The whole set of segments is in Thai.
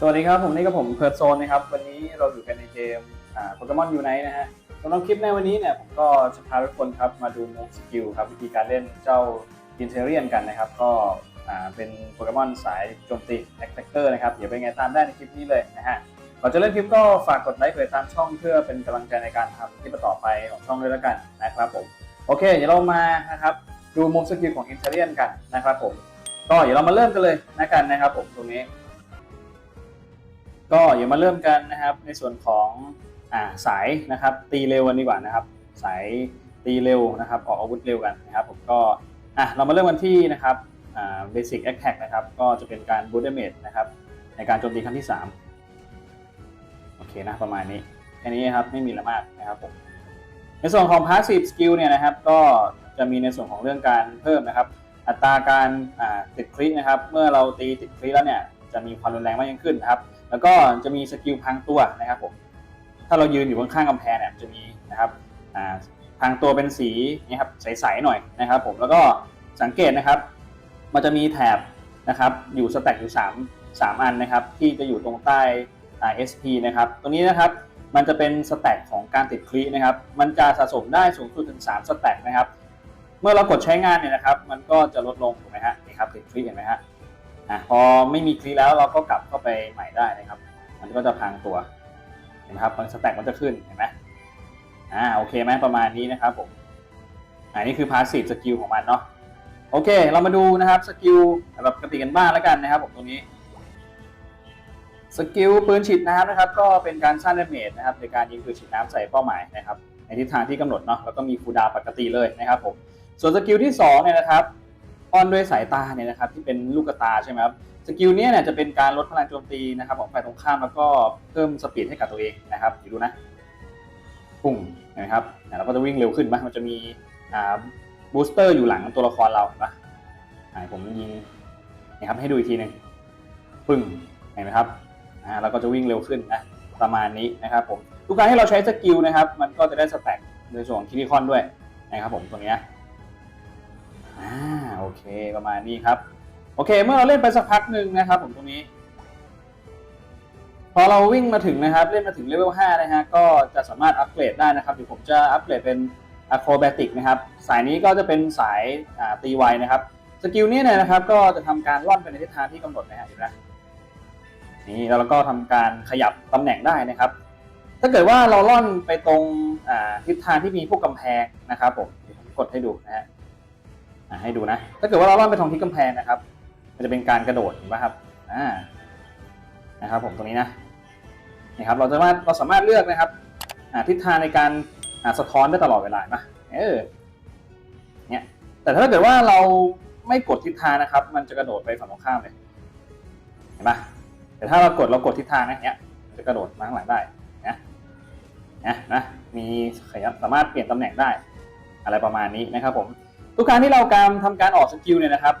สวัสดีครับ ผมนี่ก็ผมเพิร์ดโซนนะครับ วันนี้เราอยู่กันในเกมโปเกมอนยูไนนะฮะสำหรับคลิปในวันนี้เนี่ยผมก็จะพาทุกคนครับมาดูมูฟสกิลครับวิธีการเล่นเจ้าอินเทเรียนกันนะครับ ก็อ่าเป็นโปเกมอนสายโจมตีแอคแทกเตอร์นะครับเดี๋ยวเป็นไงตามได้ในคลิปนี้เลยนะฮะก่อนจะเล่นคลิปก็ฝากกดไลค์กดติดตามช่องเพื่อเป็นกำลังใจในการทำคลิปต่อไปของช่องด้วยแล้วกันนะครับผมโอเคเดี๋ยวเรามานะครับดูมูฟสกิลของอินเทเรียนกันนะครับผมก็เดี๋ยวเรามาเริ่มกันเลยนะกันนะครับผมตรงนี้ ก็อย่ามาเริ่มกันนะครับในส่วนของอ่าสายนะครับ ตีเร็วกันดีกว่านะครับ สายตีเร็วนะครับออกอาวุธเร็วกันนะครับ ผมก็อะเรามาเริ่มกันที่นะครับอ่าเบสิกแอคแท็กนะครับ ก็จะเป็นการบู t เดเมจนะครับ ในการโจมตีครั้งที่ 3 โอเคนะประมาณนี้แค่นี้ครับไม่มีอะมากนะครับผมในส่วนของ passive skill เนี่ยนะครับ ก็จะมีในส่วนของเรื่องการเพิ่มนะครับ อัตราการติดคลินะครับ เมื่อเราตีติดคลิแล้วเนี่ยจะมีความรุนแรงมากยิ่งขึ้นนะครับ แล้วก็จะมีสกิลพังตัวนะครับผมถ้าเรายืนอยู่ข้างๆกำแพงเนี่ยจะมีนะครับอ่าพังตัวเป็นสีนี่ครับใสๆหน่อยนะครับผมแล้วก็สังเกตนะครับ มันจะมีแถบนะครับอยู่สแต็กอยู่ 3 3 อันนะครับ ที่จะอยู่ตรงใต้ SP นะครับตรงนี้นะครับมันจะเป็นสแต็กของการติดคลีนะครับ มันจะสะสมได้สูงสุดถึง 3 สแต็กนะครับ เมื่อเรากดใช้งานเนี่ยนะครับ มันก็จะลดลงถูกไหมฮะนี่ครับติดคลีเห็นไหมฮะ อะพอไม่มีคลีแล้วเราก็กลับเข้าไปใหม่ได้นะครับ มันก็จะพังตัวเห็นไหมครับมันสแต็กมันจะขึ้นเห็นไหมอ่าโอเคไหมประมาณนี้นะครับผมอันนี้คือพาสซีฟสกิลของมันเนาะโอเค เรามาดูนะครับสกิลแบบปกติกันบ้างแล้วกันนะครับผมตรงนี้สกิลปืนฉีดน้ำนะครับก็เป็นการสร้างดาเมจนะครับในการยิงปืนฉีดน้ำใส่เป้าหมายนะครับในทิศทางที่กำหนดเนาะแล้วก็มีคูดาปกติเลยนะครับผมส่วนสกิลที่สองเนี่ยนะครับ อ้อนด้วยสายตาเนี่ยนะครับที่เป็นลูกตาใช่ไหมครับสกิลเนี้ยเนี่ยจะเป็นการลดพลังโจมตีนะครับของฝ่ายตรงข้ามแล้วก็เพิ่มสปีดให้กับตัวเองนะครับอยู่ดูนะปุ่งเห็นไหมครับอะเราก็จะวิ่งเร็วขึ้นไหมมันจะมีอ่าบูสเตอร์อยู่หลังตัวละครเราเห็นะอะผมยิงนะครับให้ดูอีกทีหนึ่งปึ้งเห็นไหมครับอ่าเราก็จะวิ่งเร็วขึ้นนะประมาณนี้นะครับผมทุกการที่เราใช้สกิลนะครับ มันก็จะได้สแต็กในส่วนคิริคอนด้วยนะครับผมตรงเนี้ยอ่า โอเคประมาณนี้ครับ โอเค เมื่อเราเล่นไปสักพักหนึ่งนะครับผมตรงนี้ พอเราวิ่งมาถึงนะครับ เล่นมาถึงเลเวล5นะฮะก็จะสามารถอัปเกรดได้นะครับเดี๋ยวผมจะอัปเกรดเป็นอะโครแบติกนะครับ สายนี้ก็จะเป็นสายตีไวนะครับสกิลนี้เนี่ยนะครับ ก็จะทำการล่อนไปในทิศทางที่กำหนดนะฮะเห็นไหมนี่แล้วเราก็ทำการขยับตำแหน่งได้นะครับ ถ้าเกิดว่าเราล่อนไปตรงทิศทางที่มีพวกกำแพงนะครับผมเดี๋ยวผมกดให้ดูนะฮะ ให้ดูนะ ถ้าเกิดว่าเราล่อนไปทางที่กำแพงนะครับ มันจะเป็นการกระโดดเห็นไหมครับอ่านะครับผมตรงนี้นะนี่ครับเราจะมาเราสามารถเลือกนะครับอ่าทิศทางในการอ่าสะท้อนได้ตลอดเวลานะเออเนี่ยแต่ถ้าเกิดว่าเราไม่กดทิศทางนะครับ มันจะกระโดดไปฝั่งตรงข้ามเลยเห็นปะแต่ถ้าเรากดเรากดทิศทางนะเนี่ยมันจะกระโดดมาข้างหลังได้นะนะนะมีขยับสามารถเปลี่ยนตำแหน่งได้ อะไรประมาณนี้นะครับผม ทุกครั้งที่เราการทำการออกสกิลเนี่ยนะครับ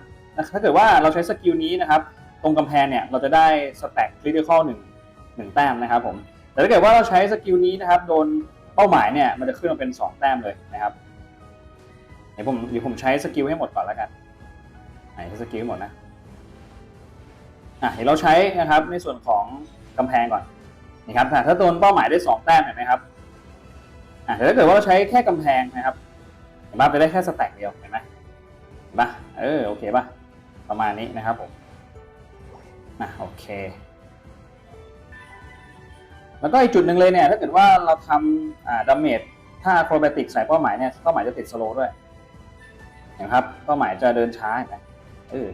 ถ้าเกิดว่าเราใช้สกิลนี้นะครับ ตรงกำแพงเนี่ยเราจะได้สแต็กคริติคอลหนึ่งหนึ่งแต้มนะครับผม แต่ถ้าเกิดว่าเราใช้สกิลนี้นะครับโดนเป้าหมายเนี่ยมันจะขึ้นมาเป็น 2 แต้มเลยนะครับเดี๋ยวผมเดี๋ยวผมใช้สกิลให้หมดก่อนแล้วกันไหนใช้สกิลให้หมดนะอะเดี๋ยวเราใช้นะครับในส่วนของกำแพงก่อนนี่ครับถ้าโดนเป้าหมายได้ 2 แต้มเห็นไหมครับอะแต่ถ้าเกิดว่าเราใช้แค่กำแพงนะครับ เห็นป่ะไปได้แค่สแต็กเดียวเห็นไหมนป่ะเออโอเคป่ะประมาณนี้นะครับผมอะโอเค แล้วก็อีกจุดหนึ่งเลยเนี่ยถ้าเกิดว่าเราทำอ่าดาเมจถ้าโครแบติกใส่เป้าหมายเนี่ยเป้าหมายจะติดสโลด้วยเห็นครับเป้าหมายจะเดินช้าเห็นไหมเออ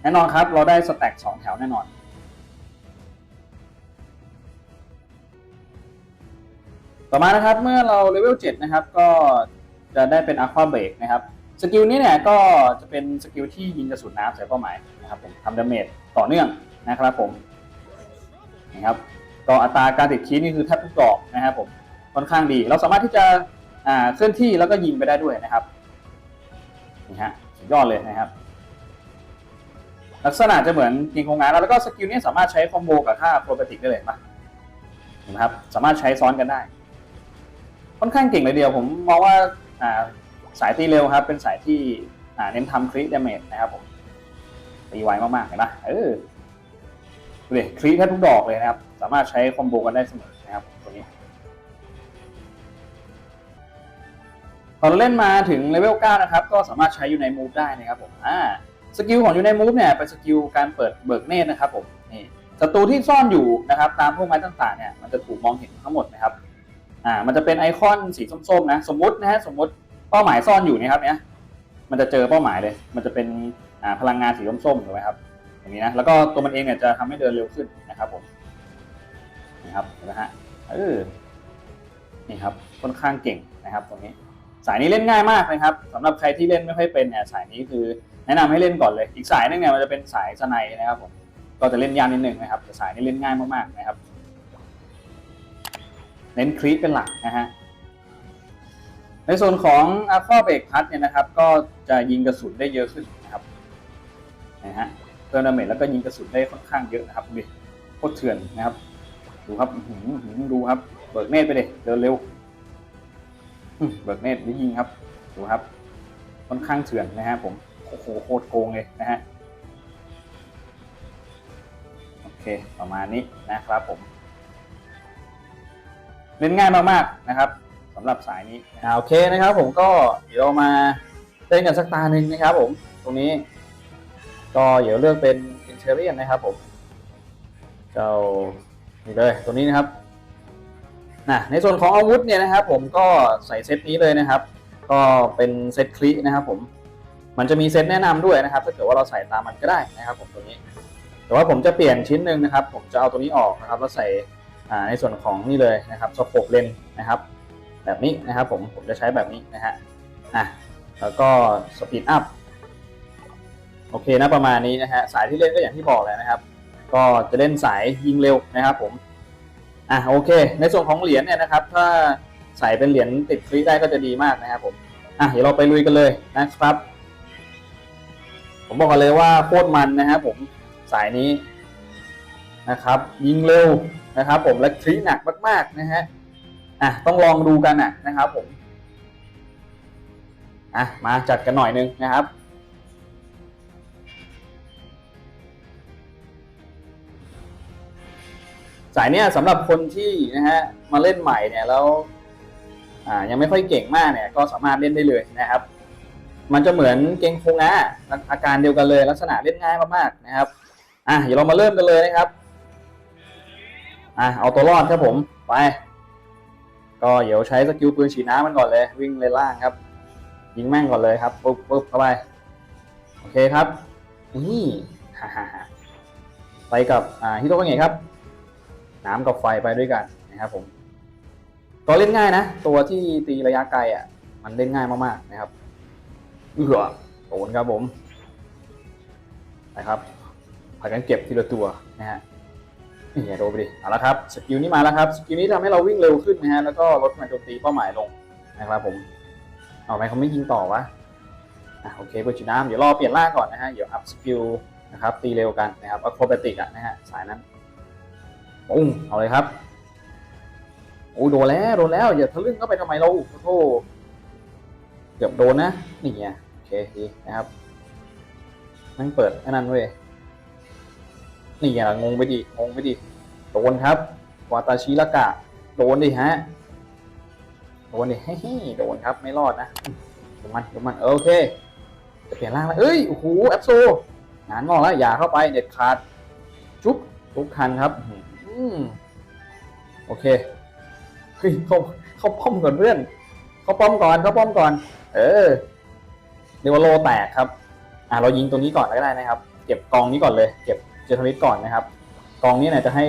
แน่นอนครับ เราได้สแต็กสองแถวแน่นอนต่อมานะครับเมื่อเราเลเวล7นะครับก็ จะได้เป็น Aqua Break นะครับสกิลนี้เนี่ยก็จะเป็นสกิลที่ยิงกระสุนน้ำใส่เป้าหมายนะครับผมทำดาเมจต่อเนื่องนะครับผมนะครับก็อัตราการติดคีนี่คือแทบทุกดอกนะครับผมค่อนข้างดี เราสามารถที่จะอ่าเคลื่อนที่แล้วก็ยิงไปได้ด้วยนะครับนี่ฮะสุดยอดเลยนะครับ ลักษณะจะเหมือนยิงโครงงานแล้วก็สกิลนี้สามารถใช้คอมโบกับท่าโปรเบติกได้เลยปะนไหมครับสามารถใช้ซ้อนกันได้ ค่อนข้างเก่งเลยเดียวผมมองว่า สายตีเร็วครับ เป็นสายที่เน้นทำคริดเมจนะครับผมตีไวมากๆเห็นปะเออดูดิคลีแทบทุกดอกเลยนะครับ สามารถใช้คอมโบกันได้เสมอนะครับตัวนี้พอเราเล่นมาถึงเลเวล 9 นะครับ ก็สามารถใช้อยู่ในมูฟได้นะครับผมอ่าสกิลของอยู่ในมูฟเนี่ยเป็นสกิลการเปิดเบิกเนตรนะครับผมนี่ศัตรูที่ซ่อนอยู่นะครับ ตามพวกไม้ต่างๆเนี่ยมันจะถูกมองเห็นทั้งหมดนะครับ อ่ามันจะเป็นไอคอนสีส้มๆนะสมมตินะฮะสมมติเป้าหมายซ่อนอยู่เนะครับเนี่ยมันจะเจอเป้าหมายเลย มันจะเป็นอ่าพลังงานสีส้มๆถูกไหมครับอย่างนี้นะแล้วก็ตัวมันเองเนี่ยจะทำให้เดินเร็วขึ้นนะครับผมนี่ครับเห็นไหมฮะเออนี่ครับค่อนข้างเก่งนะครับตรงนี้สายนี้เล่นง่ายมากนะครับสำหรับใครที่เล่นไม่ค่อยเป็นเนี่ยสายนี้คือแนะนำให้เล่นก่อนเลย อีกสายนึงเนี่ยมันจะเป็นสายสไนด์นะครับผมก็จะเล่นยากนิดนึงนะครับแต่สายนี้เล่นง่ายมากๆนะครับ เน้นคลีปเป็นหลักนะฮะในส่วนของอาร์เบรกพัดเนี่ยนะครับ ก็จะยิงกระสุนได้เยอะขึ้นนะครับนะฮะเพิ่มดาเมจแล้วก็ยิงกระสุนได้ค่อนข้างเยอะนะครับดูดิโคตรเถื่อนนะครับ ดูครับหืออื้อหือดูครับ เบิกเนตไปเลยเดินเร็วเบิกเนตรนี่ยิงครับดูครับ ค่อนข้างเถื่อนนะฮะผมโอ้โหโคตรโกงเลยนะฮะโอเคประมาณนี้นะครับผม เล่นง่ายมากๆนะครับสำหรับสายนี้อ่าโอเคนะครับ ผมก็เดี๋ยวเรามาเล่นกันสักตาหนึ่งนะครับ ผมตรงนี้ ก็เดี๋ยวเลือกเป็นอินเทเรียนนะครับผมเจ้านี่เลยตัวนี้นะครับนะในส่วนของอาวุธเนี่ยนะครับ ผมก็ใส่เซตนี้เลยนะครับ ก็เป็นเซตคลินะครับ ผมมันจะมีเซตแนะนำด้วยนะครับถ้าเกิดว่าเราใส่ตามมันก็ได้นะครับ ผมตัวนี้ แต่ว่าผมจะเปลี่ยนชิ้นหนึ่งนะครับ ผมจะเอาตัวนี้ออกนะครับแล้วใส่ ในส่วนของนี่เลยนะครับสโคปเลนนะครับ แบบนี้นะครับผมผมจะใช้แบบนี้นะฮะอะแล้วก็สปีดอัพโอเคนะประมาณนี้นะฮะสายที่เล่นก็อย่างที่บอกแล้วนะครับ ก็จะเล่นสายยิงเร็วนะครับผมอะโอเค ในส่วนของเหรียญเนี่ยนะครับ ถ้าใส่เป็นเหรียญติดฟรีได้ก็จะดีมากนะครับผมอะเดี๋ยวเราไปลุยกันเลยนะครับ ผมบอกกันเลยว่าโคตรมันนะครับผมสายนี้นะครับ ยิงเร็ว นะครับผมและคลีหนักมากๆนะฮะอะต้องลองดูกันอะนะครับผมอะมาจัดกันหน่อยนึงนะครับสายเนี้ยสำหรับคนที่นะฮะมาเล่นใหม่เนี่ยแล้วอ่ายังไม่ค่อยเก่งมากเนี่ยก็สามารถเล่นได้เลยนะครับ มันจะเหมือนเกงโคงะอาการเดียวกันเลยลักษณะเล่นง่ายมากๆนะครับอะเดี๋ยวเรามาเริ่มกันเลยนะครับ อะเอาตัวรอดครับผมไป ก็เดี๋ยวใช้สกิลปืนฉีดน้ำมันก่อนเลย วิ่งเลยล่างครับ ยิงแม่งก่อนเลยครับปุ๊บปุ๊บเข้าไปโอเคครับนี่ฮ่าฮ่าฮ่าไปกับอ่าฮิโตะไงครับ น้ำกับไฟไปด้วยกันนะครับผมก็เล่นง่ายนะ ตัวที่ตีระยะไกลอะ มันเล่นง่ายมากๆนะครับเอือโดนครับผมนะครับพากันเก็บทีละตัวนะฮะ นี่โดนไปดิเอาละครับสกิลนี้มาแล้วครับสกิลนี้ทำให้เราวิ่งเร็วขึ้นนะฮะแล้วก็ลดการโจมตีเป้าหมายลงนะครับผมเอาไหมเขาไม่ยิงต่อวะอะโอเคเปิดชีน้ำเดี๋ยวรอเปลี่ยนร่างก่อนนะฮะเดี๋ยวอัพสกิลนะครับตีเร็วกันนะครับอะโครแบติกอะนะฮะสายนั้นปุ้งเอาเลยครับโอ้โดนแล้วโดนแล้วอย่าทะลึ่งเข้าไปทำไมเราโอ้โหเกือบโดนนะนี่ไงโอเคดีนะครับนั่งเปิดไอ้นั่นเว้ย นี่ไงงงไปดิงงไปดิโดนครับวาตาชิละกะ โดนดิฮะโดนดิเฮ้ยโดนครับไม่รอดนะดูมันดูมันโอเคจะเปลี่ยนร่างแล้วเอ้ยโอ้โหแอปโซงานงอกแล้วอย่าเข้าไปเด็ดขาดจุ๊บทุกคันครับอืมโอเคเฮ้ยเขาเขาป้อมก่อนเพื่อนเขาป้อมก่อนเขาป้อมก่อน เออเรียกว่าโลแตกครับ อ่าเรายิงตรงนี้ก่อนก็ได้นะครับ เก็บกองนี้ก่อนเลย เก็บ เจทวิตก่อนนะครับกองนี้เนี่ยจะให้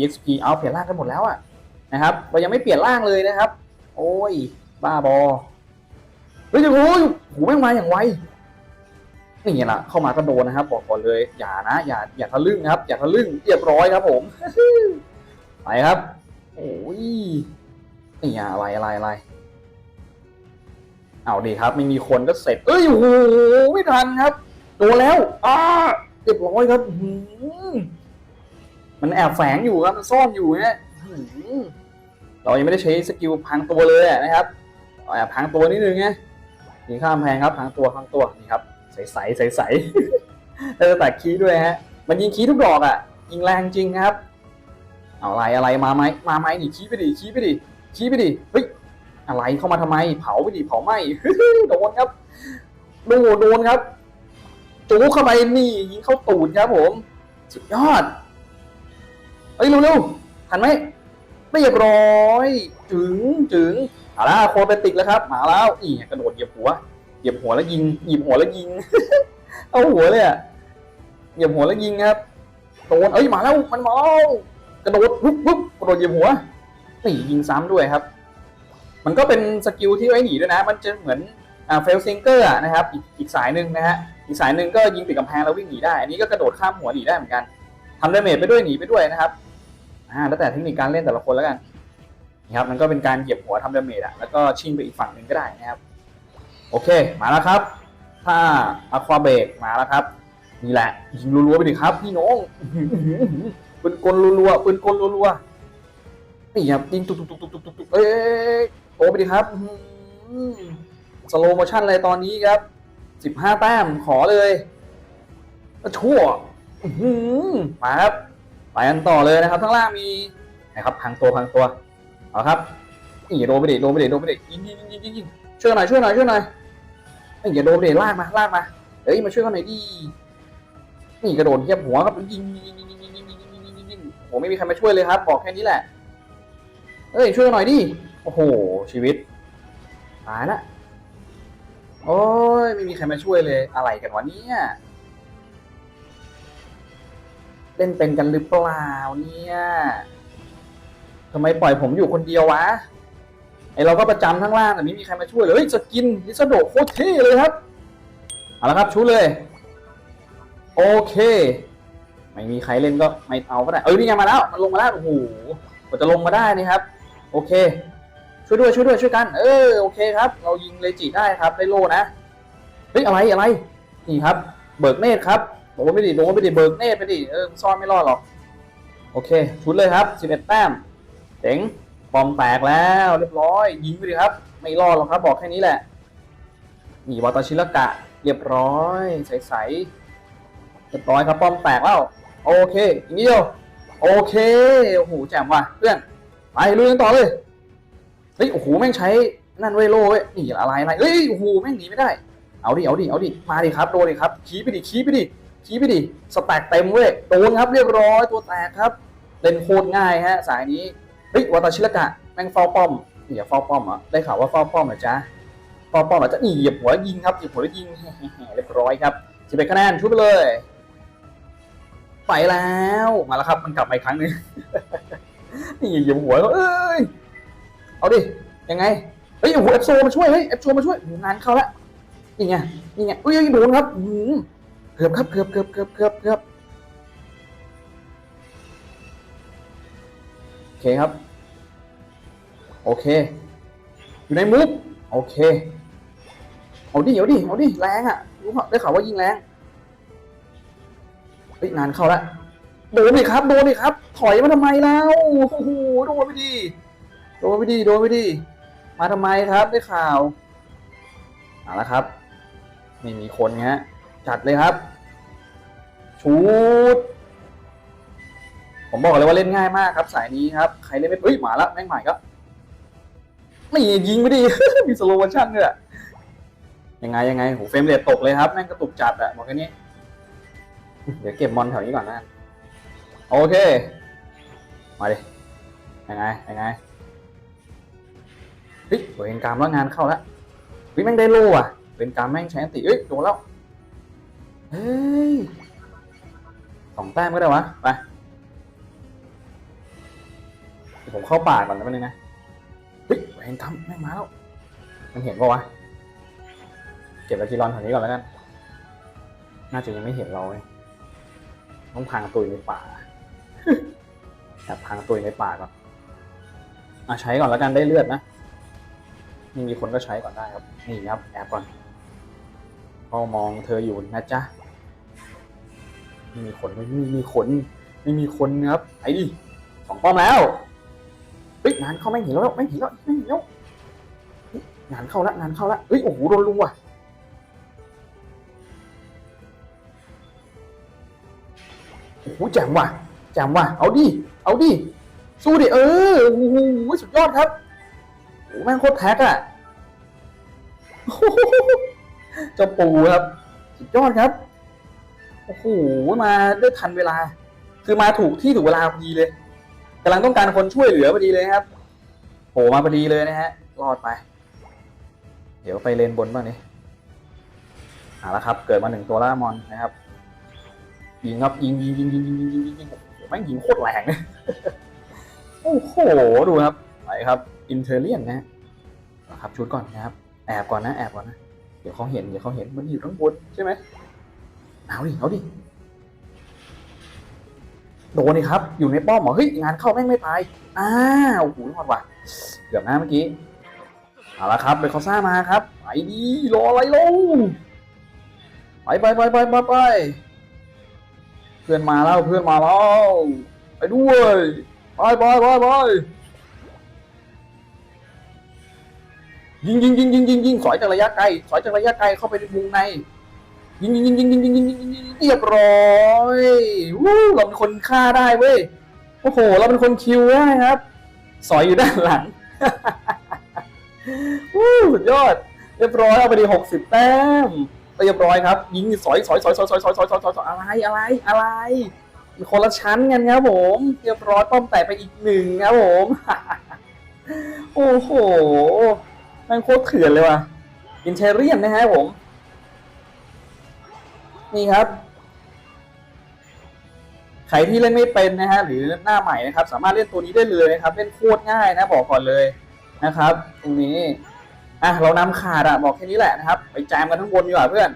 exp เอาเปลี่ยนร่างกันหมดแล้วอะนะครับเรายังไม่เปลี่ยนร่างเลยนะครับ โอ้ย บ้าบอเฮ้ยโอ้ยโหแม่งมาอย่างไวนี่ไงล่ะเข้ามาก็โดนนะครับ บอกก่อนเลยอย่านะอย่าอย่าทะลึ่งนะครับ อย่าทะลึ่งเรียบร้อยครับผมไปครับโอ้ยนี่ไงอะไรอะไรอะไรเอาดีครับ ไม่มีคนก็เสร็จเอ้ยโอ้โหไม่ทันครับโดนแล้วอ้าเรียบร้อยครับอื มันแอบแฝงอยู่ครับมันซ่อนอยู่เนี่ยเรายังไม่ได้ใช้สกิลพังตัวเลยนะครับแอบพังตัวนิดนึงไงยิงข้ามแพงครับพังตัวพังตัวนี่ครับใสใสใสใสแล้วก็ตัดคีด้วยฮะ มันยิงคีทุกดอกอะ ยิงแรงจริงครับ เอาอะไรอะไรมาไหมมาไหมนี่ชี้ไปดิชี้ไปดิชี้ไปดิเฮ้ยอะไรเข้ามาทำไม เผาไปดิเผาไหมโดนครับโดนโดนครับจูเข้าไปนี่ยิงเข้าตูดครับผม สุดยอด เฮ้ยเร็วๆทันไหมเรียบร้อย ถึงถึงเอาละโคเปติกแล้วครับ มาแล้วนี่กระโดดเหยียบหัว เหยียบหัวแล้วยิงหยิบหัวแล้วยิง เอาหัวเลยอะเหยียบหัวแล้วยิงครับโดนเอ้ยมาแล้วมันมาแล้วกระโดดปุ๊บปุ๊บกระโดดเหยียบหัวนี่ยิงซ้ำด้วยครับ มันก็เป็นสกิลที่ไว้หนีด้วยนะ มันจะเหมือนอ่าเฟลซิงเกอร์นะครับ อีกอีกสายหนึ่งนะฮะ อีกสายหนึ่งก็ยิงติดกำแพงแล้ววิ่งหนีได้ อันนี้ก็กระโดดข้ามหัวหนีได้เหมือนกันทำดาเมจไปด้วยหนีไปด้วยนะครับอ่าแล้วแต่เทคนิคการเล่นแต่ละคนแล้วกันนี่ครับมันก็เป็นการเหยียบหัวทำดาเมจอะแล้วก็ชิงไปอีกฝั่งหนึ่งก็ได้นะครับ โอเค มาแล้วครับ ถ้าอะควาเบรกมาแล้วครับนี่แหละยิงรัวๆไปดิครับ พี่น้องปืนกลรัวๆปืนกลรัวๆนี่ครับยิงตุกตุกตุกตุกตุกตุกตุกเอ้ยโตไปดิครับสโลโมชั่นเลยตอนนี้ครับ สิบห้าแต้มขอเลยชั่วมาครับไปกันต่อเลยนะครับข้างล่างมีนะครับพังตัวพังตัวเอาครับนี่โดไปดิโดไปดิโดไปดิยิงยิงยิงยิงยิงยิงช่วยหน่อยช่วยหน่อยช่วยหน่อยเอ้ยอย่าโดนไปดิลากมาลากมาเอ้ยมาช่วยกันหน่อยดินี่กระโดดเหยียบหัวครับยิงยิงยิงยิงยิงยิงยิงยิงยิงยิงยิงโอ้โหไม่มีใครมาช่วยเลยครับ บอกแค่นี้แหละ เอ้ยช่วยหน่อยดิโอ้โหชีวิตตายละ โอ้ยไม่มีใครมาช่วยเลยอะไรกันวะเนี่ยเล่นเป็นกันหรือเปล่าเนี่ยทำไมปล่อยผมอยู่คนเดียววะไอเราก็ประจำทั้งล่างแต่ไม่มีใครมาช่วยเลยสกินนิสโดโคตรเท่เลยครับเอาละครับชูเลย โอเค ไม่มีใครเล่นก็ไม่เอาก็ได้เอ้ยนี่ไงมาแล้วมันลงมาแล้วโอ้โหกว่าจะลงมาได้นี่ครับ โอเค ช่วยด้วยช่วยด้วยช่วยกัน เออโอเคครับ เรายิงเลจิได้ครับได้โล่นะเฮ้ยอะไรอะไรนี่ครับ เบิกเนตครับโดนไม่ดิโดนไม่ดิเบิกเนตไปดิเออซ่อนไม่รอดหรอกโอเค ชุดเลยครับ11แต้มเจ๋งบอมแตกแล้วเรียบร้อย ยิงไปดิครับ ไม่รอดหรอกครับ บอกแค่นี้แหละนี่วาตาชิรกะ เรียบร้อยใสๆเรียบร้อยครับป้อมแตกแล้วโอเคอีกนิดเดียวโอเคโอ้โหแจ่มว่ะเพื่อนไปลุยกันต่อเลย ฮ้ยโอ้โหแม่งใช้นั่นเว้ยโล่เว้ยนี่อะไรอะไรเฮ้ยโอ้โหแม่งหนีไม่ได้ เอาดิเอาดิเอาดิมาดิครับโดนดิครับขี้ไปดิขี้ไปดิขี้ไปดิสแต็กเต็มเว้ยโดนครับเรียบร้อยตัวแตกครับเล่นโคตรง่ายฮะสายนี้เฮ้ยวาตาชิรกะแม่งเฝ้าป้อมนี่อย่าเฝ้าป้อมอะได้ข่าวว่าเฝ้าป้อมเหรอจ๊ะเฝ้าป้อมเหรอจ๊ะนี่เหยียบหัวยิงครับเหยียบหัวแล้วยิงเรียบร้อยครับสิบเอ็ดคะแนนชุดไปเลยไปแล้วมาแล้วครับมันกลับมาอีกครั้งหนึ่งนี่เหยียบหัวเขาเอ้ย เอาดิ ยังไง เฮ้ยโอ้โหเอฟโซมาช่วย เฮ้ยเอฟโซมาช่วยโอ้โหงานเข้าแล้วนี่ไงนี่ไงเอ้ยโดนครับหือเกือบครับเกือบเกือบเกือบเกือบเกือบโอเคครับ โอเค อยู่ในมุกโอเค เอาดิเอาดิเอาดิแรงอะรู้เปล่าได้ข่าวว่ายิงแรงเฮ้ยงานเข้าแล้วโดนดิครับ โดนดิครับ ถอยมาทำไมแล้วโอ้โหโดนไปดี โดนไปดีโดนไปดีมาทำไมครับได้ข่าวเอาละครับไม่มีคนฮะจัดเลยครับชูดผมบอกเลยว่าเล่นง่ายมากครับ สายนี้ครับใครเล่นไม่เฮ้ยหมาล้วแม่งใหม่ก็ไม่ยิงไปดีมีสโลว์ชั่นด้วยยังไงยังไงโหเฟรมเรทตกเลยครับแม่งกระตุกจัดอะบอกแค่นี้ เดี๋ยวเก็บมอนแถวนี้ก่อนนะ โอเค มาดิยังไงยังไง ฮ้ยเวนกรรมแล้วงานเข้าแล้วเฮ้ยแม่งได้โล่อะเวนกรรมแม่งใช้อันติเอ้ยโดนแล้วเฮ้ยสองแต้มก็ได้วะไปผมเข้าป่าก่อนแป๊บนึงนะเฮ้ยเวนกรรมแม่งมาแล้วมันเห็นปะวะเก็บอากิรอนแถวนี้ก่อนแล้วกันน่าจะยังไม่เห็นเราเลยต้องพังตุยในป่าแอบพังตุยในป่าก่อนอะใช้ก่อนแล้วกันได้เลือดนะ นี่มีคนก็ใช้ก่อนได้ครับ นี่ครับแอบก่อนก็มองเธออยู่นะจ๊ะไม่มีคนไม่มีมีคนไม่มีคนครับไอ้ดิสองป้อมแล้วเฮ้ยงานเข้าไม่เห็นแล้วไม่เห็นแล้วไม่เห็นแล้วงานเข้าละงานเข้าละเฮ้ยโอ้โหโดนลุงว่ะโอ้โหแจ๋งว่ะจำว่ะเอาดิเอาดิสู้ดิเออโอ้โหสุดยอดครับ โอ้แม่งโคตรแท็กอะเจ้าปูครับสุดยอดครับโอ้โหมาได้ทันเวลา คือมาถูกที่ถูกเวลาพอดีเลยกำลังต้องการคนช่วยเหลือพอดีเลยครับโผล่มาพอดีเลยนะฮะรอดไป เดี๋ยวไปเลนบนบ้างนี่เอาละครับ เกิดมาหนึ่งตัวล่ามอนนะครับยิงครับยิงยิงยิงยิงยิงยิงยิงยิงแม่งยิงโคตรแรงเลยโอ้โหดูครับไปครับ อินเทอร์เลียนนะฮะครับชุดก่อนนะครับ แอบก่อนนะแอบก่อนนะ เดี๋ยวเขาเห็นเดี๋ยวเขาเห็นมันอยู่ข้างบนใช่ไหมเอาดิเอาดิโดนนี่ครับ อยู่ในป้อมเหรอเฮ้ยงานเข้าแม่งไม่ตายอ้าวโอ้โหรอดว่ะเกือบนะเมื่อกี้เอาละครับเบคอซ่ามาครับไปดีรออะไรลงไปไปไปไปไปไปเพื่อนมาแล้วเพื่อนมาแล้วไปด้วยไปไปไปไป ยิงยิงยิงยิงยิงยิงสอยจากระยะไกลสอยจากระยะไกลเข้าไปในวงใน ยิงยิงยิงยิงยิงยิงยิงยิงยิงเรียบร้อยวู้เราเป็นคนฆ่าได้เว้ยโอ้โห เราเป็นคนคิวได้ครับ สอยอยู่ด้านหลังวู้สุดยอด เรียบร้อยเอาไปดีหกสิบแต้มเรียบร้อยครับ ยิงสอยสอยสอยสอยสอยสอยสอยสอยสอยอะไรอะไรอะไรมันคนละชั้นกันครับผม เรียบร้อยป้อมแตกไปอีกหนึ่งครับผม โอ้โห มันโคตรเถื่อนเลยว่ะอินเทเรียนนะฮะผม นี่ครับ ใครที่เล่นไม่เป็นนะฮะหรือหน้าใหม่นะครับ สามารถเล่นตัวนี้ได้เลยนะครับ เล่นโคตรง่ายนะบอกก่อนเลยนะครับ ตรงนี้อะเรานำขาดอะบอกแค่นี้แหละนะครับ ไปแจมกันทั้งบนดีกว่าเพื่อน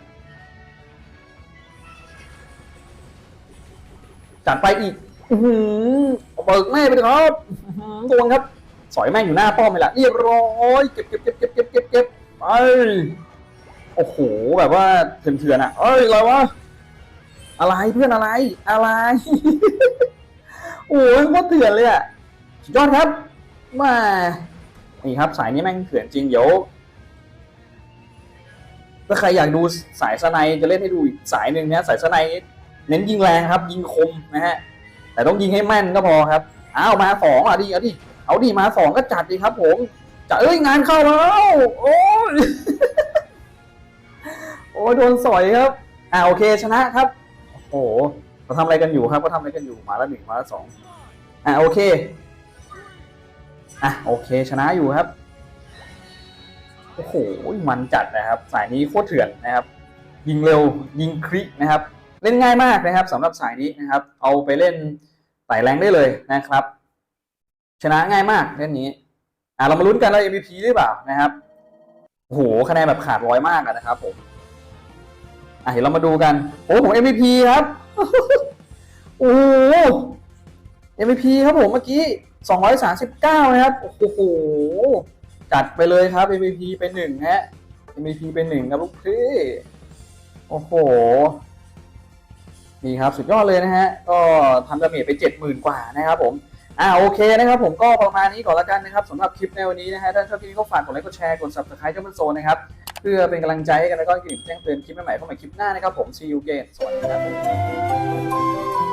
จัดไปอีก อือเบิกแม่ไปเลยครับอื้อหือโดนครับ สอยแม่งอยู่หน้าป้อมไปละเรียบร้อยเก็บเก็บเก็บเก็บเก็บเก็บเก็บไปโอ้โหแบบว่าเถื่อนๆอะเอ้ยอะไรวะอะไรเพื่อนอะไรอะไร โอ้ยโคตรเถื่อนเลยอะสุดยอดครับมานี่ครับสายนี้แม่งเถื่อนจริงเดี๋ยวถ้าใครอยากดูสายสไนจะเล่นให้ดูอีกสายหนึ่งนะสายสไนเน้นยิงแรงครับ ยิงคมนะฮะแต่ต้องยิงให้แม่นก็พอครับอ้าวมาสองอะดิเอาดิ เอาดิมาสองก็จัดดีครับ ผมจะเอ้ยงานเข้าแล้วโอ้ยโอ้ยโดนสอยครับ อ่าโอเคชนะครับ โอ้โหเขาทำอะไรกันอยู่ครับเขาทำอะไรกันอยู่มาละหนึ่งมาละสองอ่าโอเคอะโอเคชนะอยู่ครับโอ้โหมันจัดนะครับ สายนี้โคตรเถื่อนนะครับ ยิงเร็วยิงคลิกนะครับ เล่นง่ายมากนะครับสำหรับสายนี้นะครับ เอาไปเล่นไต่แรงได้เลยนะครับ ชนะง่ายมากเล่นนี้ อะเรามาลุ้นกันว่า MVP หรือเปล่านะครับโอ้โหคะแนนแบบขาดร้อยมากนะครับผมอะเดี๋ยวเรามาดูกัน โอ้ผม MVP ครับโอ้โห MVP ครับผมเมื่อกี้ 239 นะครับ โอ้โห จัดไปเลยครับ MVP ไปหนึ่งฮะ MVP ไปหนึ่งครับลูกพี่โอ้โห นี่ครับสุดยอดเลยนะฮะ ก็ทำดาเมจไป 70,000 กว่านะครับผม อ่าโอเคนะครับผมก็ประมาณนี้ก่อนละกันนะครับสำหรับคลิปในวันนี้นะฮะถ้าชอบคลิปนี้ก็ฝากกดไลค์กดแชร์กด subscribe ช่องมันโซนนะครับเพื่อเป็นกำลังใจให้กันแล้วก็กลิ่นแจ้งเตือนคลิปใหม่ๆเข้ามาคลิปหน้านะครับผม see you again สวัสดีครับ